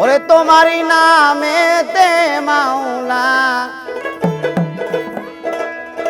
ওরে তোমারই নামেতে মাওলা।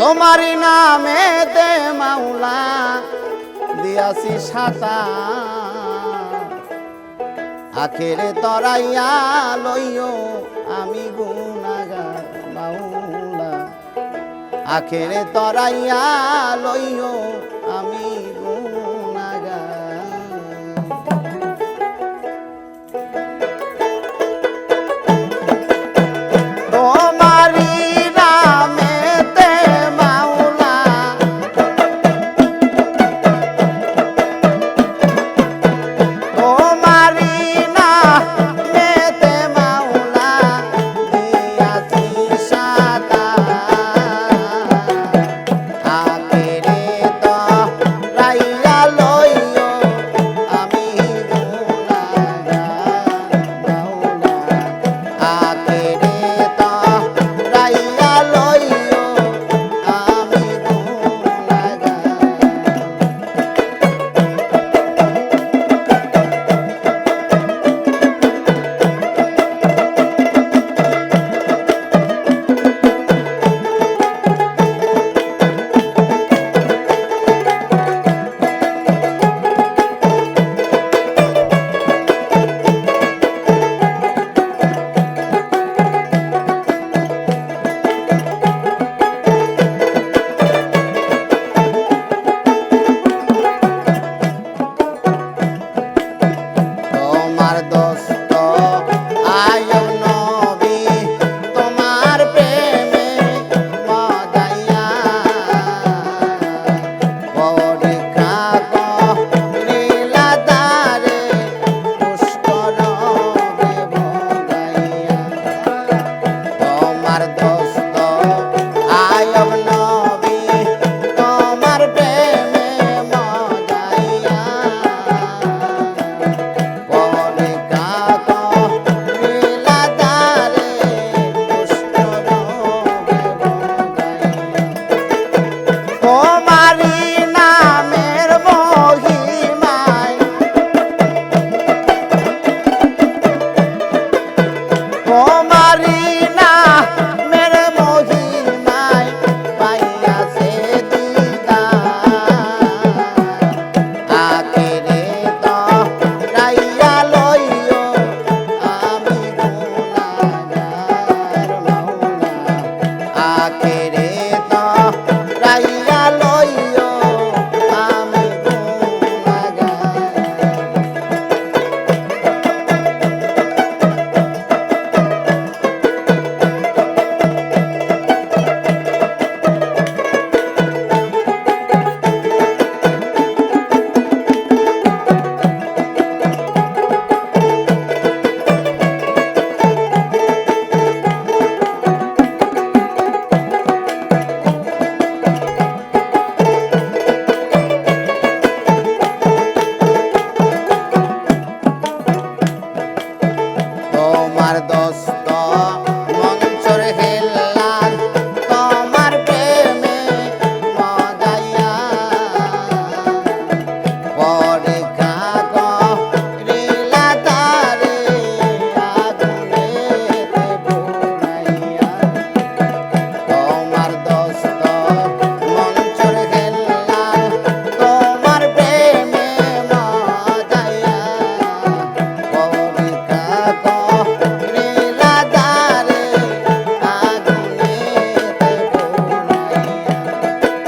তোমারই নামেতে মাওলা, দিয়াছি সাতা। আখেরে তরাইয়া লইও আমি গুনাগার মাওলা। আখেরে তরাইয়া লইও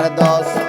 Cardos.